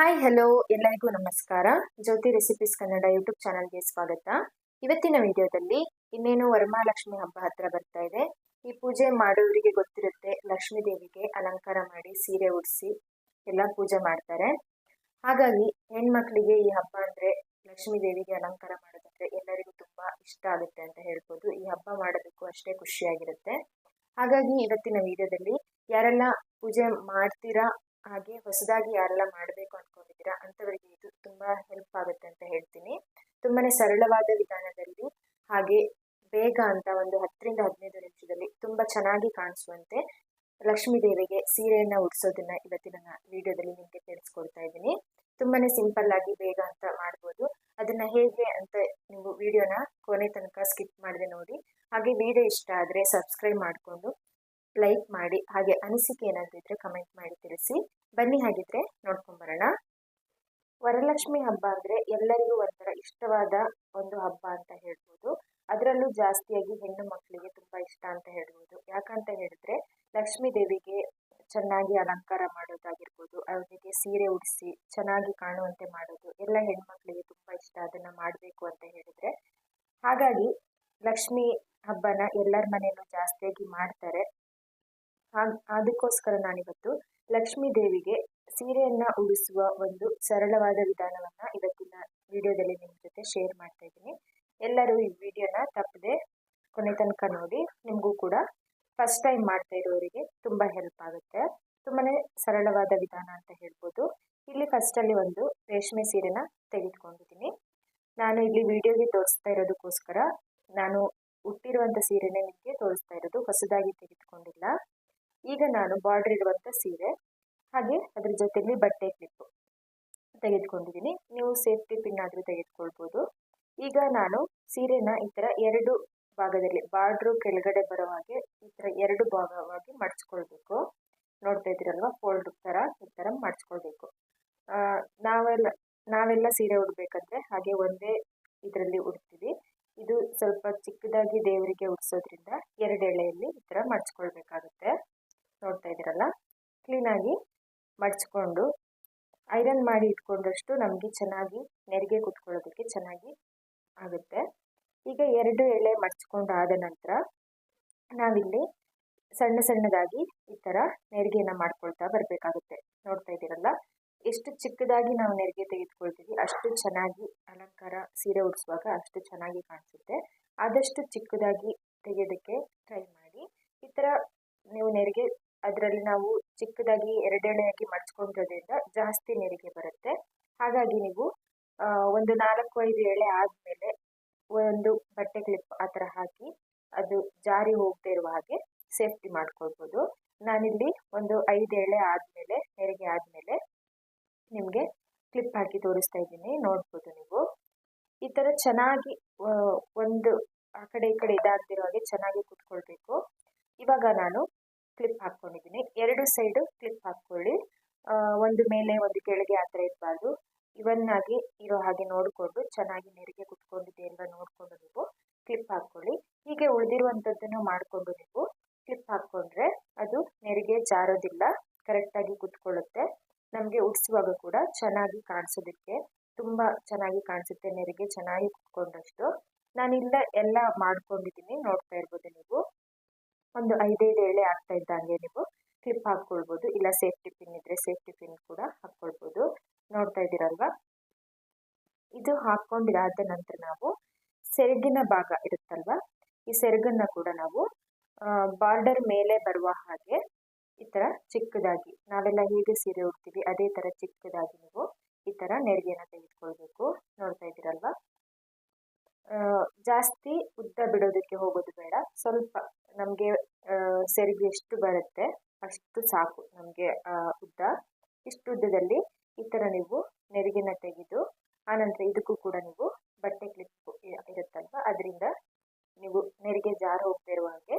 Hi hello ಎಲ್ಲರಿಗೂ ನಮಸ್ಕಾರ. ಜ್ಯೋತಿ recipes Kannada YouTube ಚಾನಲ್ಗೆ ಸ್ವಾಗತ. ಇವತ್ತಿನ ವಿಡಿಯೋದಲ್ಲಿ ಇನ್ನೇನು ವರಮಹಾಲಕ್ಷ್ಮಿ ಹಬ್ಬ ಹತ್ರ ಬರ್ತಾ ಇದೆ. ಈ ಪೂಜೆ ಮಾಡೋರಿಗೆ ಗೊತ್ತಿರುತ್ತೆ, ಲಕ್ಷ್ಮೀ ದೇವಿಗೆ ಅಲಂಕಾರ ಮಾಡಿ ಸೀರೆ ಉಡಿಸಿ ಎಲ್ಲ ಪೂಜೆ ಮಾಡ್ತಾರೆ. ಹಾಗಾಗಿ ಹೆಣ್ಮಕ್ಳಿಗೆ ಈ ಹಬ್ಬ ಅಂದರೆ ಲಕ್ಷ್ಮೀ ದೇವಿಗೆ ಅಲಂಕಾರ ಮಾಡೋದಂದ್ರೆ ಎಲ್ಲರಿಗೂ ತುಂಬ ಇಷ್ಟ ಆಗುತ್ತೆ ಅಂತ ಹೇಳ್ಬೋದು. ಈ ಹಬ್ಬ ಮಾಡೋದಕ್ಕೂ ಅಷ್ಟೇ ಖುಷಿಯಾಗಿರುತ್ತೆ. ಹಾಗಾಗಿ ಇವತ್ತಿನ ವಿಡಿಯೋದಲ್ಲಿ ಯಾರೆಲ್ಲ ಪೂಜೆ ಮಾಡ್ತೀರಾ ಹಾಗೆ ಹೊಸದಾಗಿ ಯಾರೆಲ್ಲ ಮಾಡಬೇಕು ಅನ್ಕೊಂಡಿದ್ದೀರಾ ಅಂಥವರಿಗೆ ಇದು ತುಂಬ ಹೆಲ್ಪ್ ಆಗುತ್ತೆ ಅಂತ ಹೇಳ್ತೀನಿ. ತುಂಬಾನೇ ಸರಳವಾದ ವಿಧಾನದಲ್ಲಿ ಹಾಗೆ ಬೇಗ ಅಂತ ಒಂದು ಹತ್ತರಿಂದ ಹದಿನೈದು ನಿಮಿಷದಲ್ಲಿ ತುಂಬ ಚೆನ್ನಾಗಿ ಕಾಣಿಸುವಂತೆ ಲಕ್ಷ್ಮೀ ದೇವಿಗೆ ಸೀರೆಯನ್ನು ಉಡಿಸೋದನ್ನ ಇವತ್ತಿನ ವಿಡಿಯೋದಲ್ಲಿ ನಿಮಗೆ ತಿಳಿಸ್ಕೊಡ್ತಾ ಇದ್ದೀನಿ. ತುಂಬಾನೇ ಸಿಂಪಲ್ ಆಗಿ ಬೇಗ ಅಂತ ಮಾಡ್ಬೋದು. ಅದನ್ನ ಹೇಗೆ ಅಂತ ನೀವು ವಿಡಿಯೋನ ಕೊನೆ ತನಕ ಸ್ಕಿಪ್ ಮಾಡಿದೆ ನೋಡಿ. ಹಾಗೆ ವಿಡಿಯೋ ಇಷ್ಟ ಆದರೆ ಸಬ್ಸ್ಕ್ರೈಬ್ ಮಾಡಿಕೊಂಡು ಲೈಕ್ ಮಾಡಿ, ಹಾಗೆ ಅನಿಸಿಕೆ ಏನಾದರೂ ಇದ್ರೆ ಕಮೆಂಟ್ ಮಾಡಿ ತಿಳಿಸಿ. ಬನ್ನಿ ಹಾಗಿದ್ರೆ ನೋಡ್ಕೊಂಬರೋಣ ವರಲಕ್ಷ್ಮಿ ಹಬ್ಬ ಅಂದರೆ ಎಲ್ಲರಿಗೂ ಒಂಥರ ಇಷ್ಟವಾದ ಒಂದು ಹಬ್ಬ ಅಂತ ಹೇಳ್ಬೋದು. ಅದರಲ್ಲೂ ಜಾಸ್ತಿಯಾಗಿ ಹೆಣ್ಣು ಮಕ್ಕಳಿಗೆ ತುಂಬ ಇಷ್ಟ ಅಂತ ಹೇಳ್ಬೋದು. ಯಾಕಂತ ಹೇಳಿದ್ರೆ ಲಕ್ಷ್ಮೀ ದೇವಿಗೆ ಚೆನ್ನಾಗಿ ಅಲಂಕಾರ ಮಾಡೋದಾಗಿರ್ಬೋದು, ಅವರಿಗೆ ಸೀರೆ ಉಡಿಸಿ ಚೆನ್ನಾಗಿ ಕಾಣುವಂತೆ ಮಾಡೋದು, ಎಲ್ಲ ಹೆಣ್ಮಕ್ಳಿಗೆ ತುಂಬ ಇಷ್ಟ ಅದನ್ನು ಮಾಡಬೇಕು ಅಂತ ಹೇಳಿದ್ರೆ. ಹಾಗಾಗಿ ಲಕ್ಷ್ಮಿ ಹಬ್ಬನ ಎಲ್ಲರ ಮನೆಯಲ್ಲೂ ಜಾಸ್ತಿಯಾಗಿ ಮಾಡ್ತಾರೆ. ಅದಕ್ಕೋಸ್ಕರ ನಾನಿವತ್ತು ಲಕ್ಷ್ಮೀ ದೇವಿಗೆ ಸೀರೆಯನ್ನ ಉಡಿಸುವ ಒಂದು ಸರಳವಾದ ವಿಧಾನವನ್ನ ಇವತ್ತಿನ ವಿಡಿಯೋದಲ್ಲಿ ನಿಮ್ಮ ಜೊತೆ ಶೇರ್ ಮಾಡ್ತಾ ಇದ್ದೀನಿ. ಎಲ್ಲರೂ ಈ ವಿಡಿಯೋನ ತಪ್ಪದೆ ಕೊನೆ ತನಕ ನೋಡಿ, ನಿಮಗೂ ಕೂಡ ಫಸ್ಟ್ ಟೈಮ್ ಮಾಡ್ತಾ ಇರೋರಿಗೆ ತುಂಬ ಹೆಲ್ಪ್ ಆಗುತ್ತೆ. ತುಂಬಾ ಸರಳವಾದ ವಿಧಾನ ಅಂತ ಹೇಳ್ಬೋದು. ಇಲ್ಲಿ ಫಸ್ಟಲ್ಲಿ ಒಂದು ರೇಷ್ಮೆ ಸೀರೆನ ತೆಗೆದುಕೊಂಡಿದ್ದೀನಿ. ನಾನು ಇಲ್ಲಿ ವಿಡಿಯೋಗೆ ತೋರಿಸ್ತಾ ಇರೋದಕ್ಕೋಸ್ಕರ ನಾನು ಹುಟ್ಟಿರುವಂಥ ಸೀರೆನೇ ನಿಮಗೆ ತೋರಿಸ್ತಾ ಇರೋದು. ಹೊಸದಾಗಿ ತೆಗೆದುಕೊಂಡಿಲ್ಲ. ಈಗ ನಾನು ಬಾರ್ಡರ್ ಇರುವಂಥ ಸೀರೆ, ಹಾಗೆ ಅದ್ರ ಜೊತೆಯಲ್ಲಿ ಬಟ್ಟೆ ಕ್ಲಿಪ್ಪು ತೆಗೆದುಕೊಂಡಿದ್ದೀನಿ ನೀವು ಸೇಫ್ಟಿ ಪಿನ್ ಆದರೂ ತೆಗೆದುಕೊಳ್ಬೋದು. ಈಗ ನಾನು ಸೀರೆನ ಈ ಥರ ಎರಡು ಭಾಗದಲ್ಲಿ ಬಾರ್ಡ್ರು ಕೆಳಗಡೆ ಬರೋ ಹಾಗೆ ಈ ಥರ ಎರಡು ಭಾಗವಾಗಿ ಮಡ್ಚ್ಕೊಳ್ಬೇಕು. ನೋಡ್ತಾ ಇದ್ದೀರಲ್ವ ಫೋಲ್ಡ್ ಥರ ಈ ಥರ ಮಡಚ್ಕೊಳ್ಬೇಕು. ನಾವೆಲ್ಲ ನಾವೆಲ್ಲ ಸೀರೆ ಉಡ್ಬೇಕಂದ್ರೆ ಹಾಗೆ ಒಂದೇ ಇದರಲ್ಲಿ ಉಡ್ತೀವಿ. ಇದು ಸ್ವಲ್ಪ ಚಿಕ್ಕದಾಗಿ ದೇವರಿಗೆ ಉಡಿಸೋದ್ರಿಂದ ಎರಡು ಎಳೆಯಲ್ಲಿ ಈ ಥರ ಮಡ್ಚ್ಕೊಳ್ಬೇಕಾಗುತ್ತೆ. ನೋಡ್ತಾ ಇದ್ದೀರಲ್ಲ? ಕ್ಲೀನಾಗಿ ಮಡಿಸ್ಕೊಂಡು ಐರನ್ ಮಾಡಿ ಇಟ್ಕೊಂಡಷ್ಟು ನಮಗೆ ಚೆನ್ನಾಗಿ ನೆರಿಗೆ ಕುತ್ಕೊಳ್ಳೋದಕ್ಕೆ ಚೆನ್ನಾಗಿ ಆಗುತ್ತೆ. ಈಗ ಎರಡು ಎಳೆ ಮಡಿಸ್ಕೊಂಡು ಆದ ನಂತರ ನಾವಿಲ್ಲಿ ಸಣ್ಣ ಸಣ್ಣದಾಗಿ ಈ ಥರ ನೆರಿಗೆಯನ್ನು ಮಾಡ್ಕೊಳ್ತಾ ಬರಬೇಕಾಗುತ್ತೆ. ನೋಡ್ತಾ ಇದ್ದೀರಲ್ಲ? ಎಷ್ಟು ಚಿಕ್ಕದಾಗಿ ನಾವು ನೆರಿಗೆ ತೆಗೆದುಕೊಳ್ತೀವಿ, ಅಷ್ಟು ಚೆನ್ನಾಗಿ ಅಲಂಕಾರ, ಸೀರೆ ಉಡಿಸುವಾಗ ಅಷ್ಟು ಚೆನ್ನಾಗಿ ಕಾಣಿಸುತ್ತೆ. ಆದಷ್ಟು ಚಿಕ್ಕದಾಗಿ ತೆಗೆಯೋದಕ್ಕೆ ಟ್ರೈ ಮಾಡಿ. ಈ ಥರ ನೀವು ನೆರಿಗೆ ಅದರಲ್ಲಿ ನಾವು ಚಿಕ್ಕದಾಗಿ ಎರಡೆಳೆಯಾಗಿ ಮಡ್ಚ್ಕೊಂಡಿರೋದ್ರಿಂದ ಜಾಸ್ತಿ ನೆರಿಗೆ ಬರುತ್ತೆ. ಹಾಗಾಗಿ ನೀವು ಒಂದು ನಾಲ್ಕು, ಐದು ಎಳೆ ಆದಮೇಲೆ ಒಂದು ಬಟ್ಟೆ ಕ್ಲಿಪ್ ಆ ಥರ ಹಾಕಿ ಅದು ಜಾರಿ ಹೋಗದೆ ಇರುವ ಹಾಗೆ ಸೇಫ್ಟಿ ಮಾಡ್ಕೊಳ್ಬೋದು. ನಾನಿಲ್ಲಿ ಒಂದು ಐದು ಎಳೆ ಆದಮೇಲೆ, ನೆರಿಗೆ ಆದಮೇಲೆ ನಿಮಗೆ ಕ್ಲಿಪ್ ಹಾಕಿ ತೋರಿಸ್ತಾ ಇದ್ದೀನಿ. ನೋಡ್ಬೋದು ನೀವು. ಈ ಥರ ಚೆನ್ನಾಗಿ ಒಂದು ಆ ಕಡೆ ಈ ಕಡೆ ಇದಾಗದಿರೋ ಹಾಗೆ ಚೆನ್ನಾಗಿ ಕುತ್ಕೊಳ್ಬೇಕು. ಇವಾಗ ನಾನು ಕ್ಲಿಪ್ ಹಾಕ್ಕೊಂಡಿದ್ದೀನಿ ಎರಡು ಸೈಡು ಕ್ಲಿಪ್ ಹಾಕ್ಕೊಳ್ಳಿ. ಒಂದು ಮೇಲೆ ಒಂದು ಕೆಳಗೆ ಆ ಥರ ಇರಬಾರ್ದು. ಇವನ್ನಾಗಿ ಇರೋ ಹಾಗೆ ನೋಡಿಕೊಂಡು, ಚೆನ್ನಾಗಿ ನೆರಿಗೆ ಕುತ್ಕೊಂಡಿದೆ ಅಲ್ವಾ ನೋಡಿಕೊಂಡು ನೀವು ಕ್ಲಿಪ್ ಹಾಕ್ಕೊಳ್ಳಿ. ಹೀಗೆ ಉಳಿದಿರುವಂಥದ್ದನ್ನು ಮಾಡಿಕೊಂಡು ನೀವು ಕ್ಲಿಪ್ ಹಾಕ್ಕೊಂಡ್ರೆ ಅದು ನೆರಿಗೆ ಜಾರೋದಿಲ್ಲ ಕರೆಕ್ಟಾಗಿ ಕುತ್ಕೊಳ್ಳುತ್ತೆ. ನಮಗೆ ಉಡಿಸುವಾಗ ಕೂಡ ಚೆನ್ನಾಗಿ ಕಾಣಿಸೋದಕ್ಕೆ, ತುಂಬ ಚೆನ್ನಾಗಿ ಕಾಣಿಸುತ್ತೆ ನೆರಿಗೆ ಚೆನ್ನಾಗಿ ಕುತ್ಕೊಂಡಷ್ಟು. ನಾನಿಲ್ಲ ಎಲ್ಲ ಮಾಡ್ಕೊಂಡಿದ್ದೀನಿ, ನೋಡ್ತಾ ಇರ್ಬೋದು ನೀವು. ಒಂದು ಐದೈದು ಎಳೆ ಆಗ್ತಾ ಇದ್ದಂಗೆ ನೀವು ಕ್ಲಿಪ್ ಹಾಕ್ಕೊಳ್ಬೋದು. ಇಲ್ಲ ಸೇಫ್ಟಿ ಪಿನ್ ಇದ್ರೆ ಸೇಫ್ಟಿ ಪಿನ್ ಕೂಡ ಹಾಕ್ಕೊಳ್ಬೋದು. ನೋಡ್ತಾ ಇದ್ದೀರಲ್ವಾ? ಇದು ಹಾಕ್ಕೊಂಡಿರಾದ ನಂತರ ನಾವು ಸೆರಗಿನ ಭಾಗ ಇರುತ್ತಲ್ವ? ಈ ಸೆರಗನ್ನ ಕೂಡ ನಾವು ಬಾರ್ಡರ್ ಮೇಲೆ ಬರುವ ಹಾಗೆ ಈ ಥರ ಚಿಕ್ಕದಾಗಿ, ನಾವೆಲ್ಲ ಹೇಗೆ ಸೀರೆ ಉಡ್ತೀವಿ, ಅದೇ ಥರ ಚಿಕ್ಕದಾಗಿ ನೀವು ಈ ಥರ ನೆರಿಗೆನ ತೆಗೆದುಕೊಳ್ಬೇಕು. ನೋಡ್ತಾ ಇದ್ದೀರಲ್ವಾ? ಜಾಸ್ತಿ ಉದ್ದ ಬಿಡೋದಕ್ಕೆ ಹೋಗೋದು ಬೇಡ. ಸ್ವಲ್ಪ ನಮಗೆ ಸೆರಿಗೆ ಎಷ್ಟು ಬರುತ್ತೆ, ಅಷ್ಟು ಸಾಕು ನಮಗೆ ಉದ್ದ. ಇಷ್ಟು ಉದ್ದದಲ್ಲಿ ಈ ಥರ ನೀವು ನೆರಿಗೆನ ತೆಗೆದು ಆನಂತರ ಇದಕ್ಕೂ ಕೂಡ ನೀವು ಬಟ್ಟೆ ಕ್ಲಿಪ್ ಇರುತ್ತಲ್ವ? ಅದರಿಂದ ನೀವು ನೆರಿಗೆ ಜಾರು ಹೋಗ್ತಾ ಇರುವ ಹಾಗೆ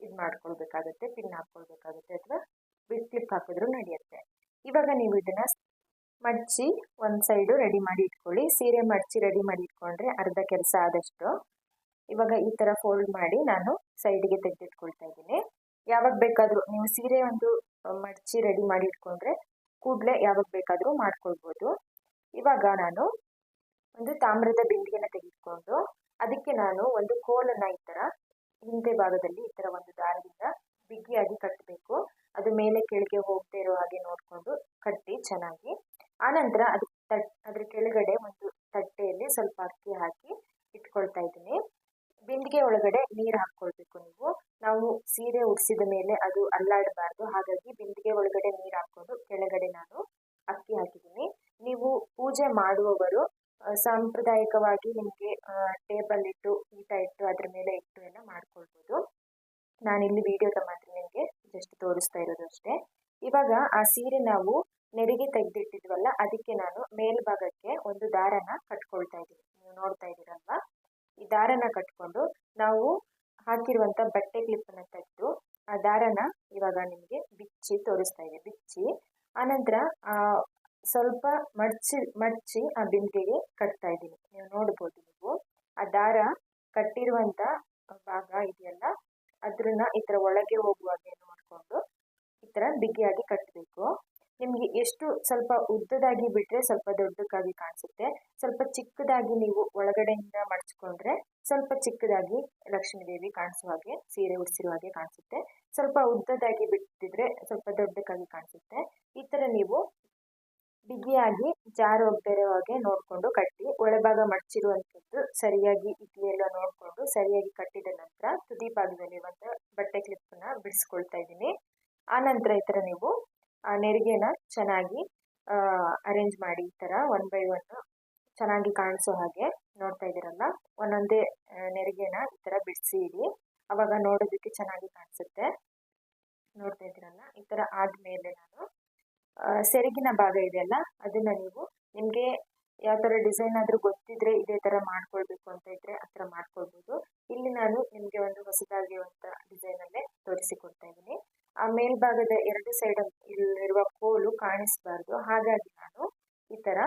ಇದು ಮಾಡ್ಕೊಳ್ಬೇಕಾಗುತ್ತೆ, ಪಿನ್ ಹಾಕ್ಕೊಳ್ಬೇಕಾಗುತ್ತೆ ಅಥವಾ ಬಿಟ್ ಕ್ಲಿಪ್ ಹಾಕಿದ್ರು ನಡೆಯುತ್ತೆ. ಇವಾಗ ನೀವು ಇದನ್ನು ಮಡಚಿ ಒಂದು ಸೈಡು ರೆಡಿ ಮಾಡಿ ಇಟ್ಕೊಳ್ಳಿ. ಸೀರೆ ಮಡಚಿ ರೆಡಿ ಮಾಡಿ ಇಟ್ಕೊಂಡ್ರೆ ಅರ್ಧ ಕೆಲಸ ಆದಷ್ಟು ಇವಾಗ ಈ ಥರ ಫೋಲ್ಡ್ ಮಾಡಿ ನಾನು ಸೈಡಿಗೆ ತೆಗೆದಿಟ್ಕೊಳ್ತಾ ಇದ್ದೀನಿ. ಯಾವಾಗ ಬೇಕಾದರೂ ನೀವು ಸೀರೆ ಒಂದು ಮಡಚಿ ರೆಡಿ ಮಾಡಿ ಇಟ್ಕೊಂಡ್ರೆ ಕೂಡಲೇ ಯಾವಾಗ ಬೇಕಾದರೂ ಮಾಡ್ಕೊಳ್ಬೋದು. ಇವಾಗ ನಾನು ಒಂದು ತಾಮ್ರದ ಬಿಂದಿಗೆನ ತೆಗೆದುಕೊಂಡು ಅದಕ್ಕೆ ನಾನು ಒಂದು ಕೋಲನ್ನು ಈ ಥರ ಹಿಂದೆ ಭಾಗದಲ್ಲಿ ಈ ಥರ ಒಂದು ದಾರದಿಂದ ಬಿಗಿಯಾಗಿ ಕಟ್ಟಬೇಕು ಅದು ಮೇಲೆ ಕೆಳಗೆ ಹೋಗದೆ ಇರೋ ಹಾಗೆ ನೋಡಿಕೊಂಡು ಕಟ್ಟಿ ಚೆನ್ನಾಗಿ. ಆನಂತರ ಅದು ತಟ್, ಅದ್ರ ಕೆಳಗಡೆ ಒಂದು ತಟ್ಟೆಯಲ್ಲಿ ಸ್ವಲ್ಪ ಅಕ್ಕಿ ಹಾಕಿ ಬಿಂದಿಗೆ ಒಳಗಡೆ ನೀರು ಹಾಕ್ಕೊಳ್ಬೇಕು ನೀವು. ನಾವು ಸೀರೆ ಉಡಿಸಿದ ಮೇಲೆ ಅದು ಅಲ್ಲಾಡಬಾರ್ದು. ಹಾಗಾಗಿ ಬಿಂದಿಗೆ ಒಳಗಡೆ ನೀರು ಹಾಕ್ಕೊಂಡು ಕೆಳಗಡೆ ನಾನು ಅಕ್ಕಿ ಹಾಕಿದ್ದೀನಿ. ನೀವು ಪೂಜೆ ಮಾಡುವವರು ಸಾಂಪ್ರದಾಯಿಕವಾಗಿ ನಿಮಗೆ ಟೇಬಲ್ ಇಟ್ಟು ಊಟ ಇಟ್ಟು, ಅದ್ರ ಮೇಲೆ ಇಟ್ಟು ಎಲ್ಲ ಮಾಡ್ಕೊಳ್ಬೋದು. ನಾನಿಲ್ಲಿ ವಿಡಿಯೋದ ಮಾತ್ರ ನಿಮಗೆ ಜಸ್ಟ್ ತೋರಿಸ್ತಾ ಇರೋದು ಅಷ್ಟೇ. ಇವಾಗ ಆ ಸೀರೆ ನಾವು ನೆರಿಗೆ ತೆಗೆದಿಟ್ಟಿದ್ವಲ್ಲ, ಅದಕ್ಕೆ ನಾನು ಮೇಲ್ಭಾಗಕ್ಕೆ ಒಂದು ದಾರನ ಕಟ್ಕೊಳ್ತಾ ಇದ್ದೀನಿ. ನೀವು ನೋಡ್ತಾ ಇದ್ದೀರಲ್ವಾ? ದಾರನ ಕಟ್ಕೊಂಡು ನಾವು ಹಾಕಿರುವಂಥ ಬಟ್ಟೆ ಕ್ಲಿಪ್ಪನ್ನು ತೆಗೆದು ಆ ದಾರನ ಇವಾಗ ನಿಮಗೆ ಬಿಚ್ಚಿ ತೋರಿಸ್ತಾ ಇದೆ. ಬಿಚ್ಚಿ ಆನಂತರ ಸ್ವಲ್ಪ ಮಡ್ಚಿ ಮಡ್ಚಿ ಆ ಬಿಂದಿಗೆಗೆ ಕಟ್ತಾ ಇದ್ದೀನಿ. ನೀವು ನೋಡ್ಬೋದು ನೀವು. ಆ ದಾರ ಕಟ್ಟಿರುವಂಥ ಭಾಗ ಇದೆಯಲ್ಲ ಅದನ್ನ ಈ ಥರ ಒಳಗೆ ಹೋಗುವಾಗೆ ನೋಡಿಕೊಂಡು ಈ ಥರ ಬಿಗಿಯಾಗಿ ಕಟ್ಟಬೇಕು ನಿಮಗೆ ಎಷ್ಟು ಸ್ವಲ್ಪ ಉದ್ದದಾಗಿ ಬಿಟ್ಟರೆ ಸ್ವಲ್ಪ ದೊಡ್ಡಕ್ಕಾಗಿ ಕಾಣಿಸುತ್ತೆ. ಸ್ವಲ್ಪ ಚಿಕ್ಕದಾಗಿ ನೀವು ಒಳಗಡೆಯಿಂದ ಮಡಚ್ಕೊಂಡ್ರೆ ಸ್ವಲ್ಪ ಚಿಕ್ಕದಾಗಿ ಲಕ್ಷ್ಮೀ ದೇವಿ ಕಾಣಿಸುವ ಹಾಗೆ, ಸೀರೆ ಉಡಿಸಿರುವ ಹಾಗೆ ಕಾಣಿಸುತ್ತೆ. ಸ್ವಲ್ಪ ಉದ್ದದಾಗಿ ಬಿಟ್ಟಿದ್ರೆ ಸ್ವಲ್ಪ ದೊಡ್ಡಕ್ಕಾಗಿ ಕಾಣಿಸುತ್ತೆ. ಈ ಥರ ನೀವು ಬಿಗಿಯಾಗಿ ಜಾರು ಹೋಗ್ದಿರೋ ಹಾಗೆ ನೋಡಿಕೊಂಡು ಕಟ್ಟಿ, ಒಳಭಾಗ ಮಡಚಿರುವಂಥದ್ದು ಸರಿಯಾಗಿ ಇದೆಯೆಲ್ಲ ನೋಡಿಕೊಂಡು ಸರಿಯಾಗಿ ಕಟ್ಟಿದ ನಂತರ ತುದಿ ಭಾಗದಲ್ಲಿರುವಂಥ ಬಟ್ಟೆ ಕ್ಲಿಪ್ಪನ್ನ ಬಿಡಿಸ್ಕೊಳ್ತಾ ಇದ್ದೀನಿ. ಆ ನಂತರ ಈ ಥರ ನೀವು ನೆರಿಗೆನ ಚೆನ್ನಾಗಿ ಅರೇಂಜ್ ಮಾಡಿ ಈ ಥರ ಒನ್ ಬೈ ಒನ್ ಚೆನ್ನಾಗಿ ಕಾಣಿಸೋ ಹಾಗೆ ನೋಡ್ತಾ ಇದ್ದೀರಲ್ಲ ಒಂದೊಂದೇ ನೆರಿಗೆನ ಈ ಥರ ಬಿಡಿಸಿ ಇಡಿ. ಅವಾಗ ನೋಡೋದಕ್ಕೆ ಚೆನ್ನಾಗಿ ಕಾಣಿಸುತ್ತೆ. ನೋಡ್ತಾ ಇದ್ದೀರಲ್ಲ ಈ ಥರ ಆದಮೇಲೆ ನಾನು ಸೆರಗಿನ ಭಾಗ ಇದೆಯಲ್ಲ ಅದನ್ನು ನೀವು ನಿಮಗೆ ಯಾವ ಥರ ಡಿಸೈನ್ ಆದರೂ ಗೊತ್ತಿದ್ರೆ ಇದೇ ಥರ ಮಾಡ್ಕೊಳ್ಬೇಕು ಅಂತ ಇದ್ದರೆ ಆ ಥರ ಮಾಡ್ಕೊಳ್ಬೋದು. ಇಲ್ಲಿ ನಾನು ನಿಮಗೆ ಒಂದು ಹೊಸದಾಗಿರುವಂಥ ಡಿಸೈನಲ್ಲೇ ತೋರಿಸಿಕೊಡ್ತಾ ಇದ್ದೀನಿ ಆ ಮೇಲ್ಭಾಗದ ಎರಡು ಸೈಡ್ ಇಲ್ಲಿರುವ ಕೋಲು ಕಾಣಿಸಬಾರ್ದು. ಹಾಗಾಗಿ ನಾನು ಈ ಥರ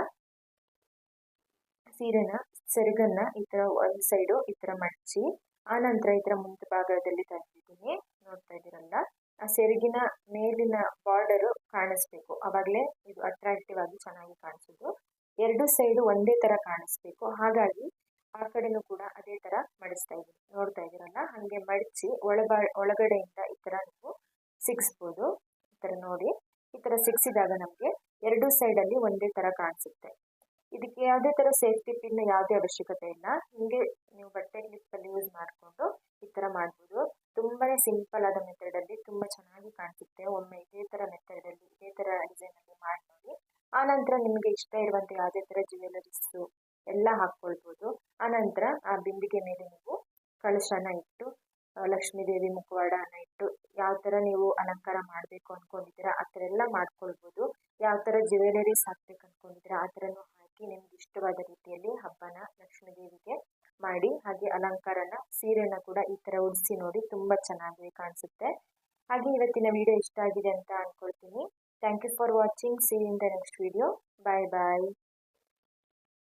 ಸೀರೆನ, ಸೆರಗನ್ನ ಈ ಥರ ಒಂದು ಸೈಡು ಈ ಥರ ಮಡಚಿ ಆನಂತರ ಈ ಥರ ಮುಂಭಾಗದಲ್ಲಿ ತಂದಿದ್ದೀನಿ. ನೋಡ್ತಾ ಇದ್ದೀರಲ್ಲ? ಆ ಸೆರಗಿನ ಮೇಲಿನ ಬಾರ್ಡರು ಕಾಣಿಸ್ಬೇಕು. ಅವಾಗಲೇ ಇದು ಅಟ್ರಾಕ್ಟಿವ್ ಆಗಿ ಚೆನ್ನಾಗಿ ಕಾಣಿಸೋದು. ಎರಡು ಸೈಡು ಒಂದೇ ಥರ ಕಾಣಿಸ್ಬೇಕು. ಹಾಗಾಗಿ ಆ ಕಡೆನೂ ಕೂಡ ಅದೇ ಥರ ಮಡಿಸ್ತಾ ಇದ್ದೀನಿ. ನೋಡ್ತಾ ಇದ್ದೀರಲ್ಲ? ಹಾಗೆ ಮಡಚಿ ಒಳಗಡೆಯಿಂದ ಈ ಥರ ನೀವು ಸಿಗಿಸ್ಬೋದು. ಈ ಥರ ನೋಡಿ. ಈ ಥರ ಸಿಗ್ಸಿದಾಗ ನಮಗೆ ಎರಡು ಸೈಡಲ್ಲಿ ಒಂದೇ ಥರ ಕಾಣಿಸುತ್ತೆ. ಇದಕ್ಕೆ ಯಾವುದೇ ಥರ ಸೇಫ್ಟಿ ಪಿನ್ ಯಾವುದೇ ಅವಶ್ಯಕತೆ ಇಲ್ಲ. ಹಿಂಗೆ ನೀವು ಬಟ್ಟೆ ಕ್ಲಿಪ್ಪಲ್ಲಿ ಯೂಸ್ ಮಾಡಿಕೊಂಡು ಈ ಥರ ಮಾಡ್ಬೋದು. ತುಂಬಾ ಸಿಂಪಲ್ ಆದ ಮೆಥಡಲ್ಲಿ ತುಂಬ ಚೆನ್ನಾಗಿ ಕಾಣಿಸುತ್ತೆ. ಒಮ್ಮೆ ಇದೇ ಥರ ಮೆಥಡಲ್ಲಿ ಇದೇ ಥರ ಡಿಸೈನಲ್ಲಿ ಮಾಡಿ ನೋಡಿ ಆನಂತರ ನಿಮಗೆ ಇಷ್ಟ ಇರುವಂಥ ಯಾವುದೇ ಥರ ಜ್ಯುವೆಲರೀಸು ಎಲ್ಲ ಹಾಕ್ಕೊಳ್ಬೋದು. ಆನಂತರ ಆ ಬಿಂದಿಗೆ ಮೇಲೆ ನೀವು ಕಳಶನ ಇಟ್ಟು ಲಕ್ಷ್ಮೀ ದೇವಿ ಮುಖವಾಡನ ಇಟ್ಟು ಯಾವ ಥರ ನೀವು ಅಲಂಕಾರ ಮಾಡಬೇಕು ಅಂದ್ಕೊಂಡಿದ್ದೀರಾ ಆ ಥರ ಎಲ್ಲ ಮಾಡ್ಕೊಳ್ಬೋದು. ಯಾವ ಥರ ಜ್ಯುವೆಲರೀಸ್ ಹಾಕ್ಬೇಕು ಅಂದ್ಕೊಂಡಿದ್ದೀರಾ ಆ ಥರನೂ ಹಾಕಿ ನಿಮ್ಗೆ ಇಷ್ಟವಾದ ರೀತಿಯಲ್ಲಿ ಹಬ್ಬನ ಲಕ್ಷ್ಮೀ ದೇವಿಗೆ ಮಾಡಿ, ಹಾಗೆ ಅಲಂಕಾರನ, ಸೀರೆನ ಕೂಡ ಈ ಥರ ಉಡಿಸಿ ನೋಡಿ ತುಂಬ ಚೆನ್ನಾಗಿ ಕಾಣಿಸುತ್ತೆ. ಹಾಗೆ ಇವತ್ತಿನ ವಿಡಿಯೋ ಇಷ್ಟ ಆಗಿದೆ ಅಂತ ಅಂದ್ಕೊಳ್ತೀನಿ thank you for watching see in the next video bye bye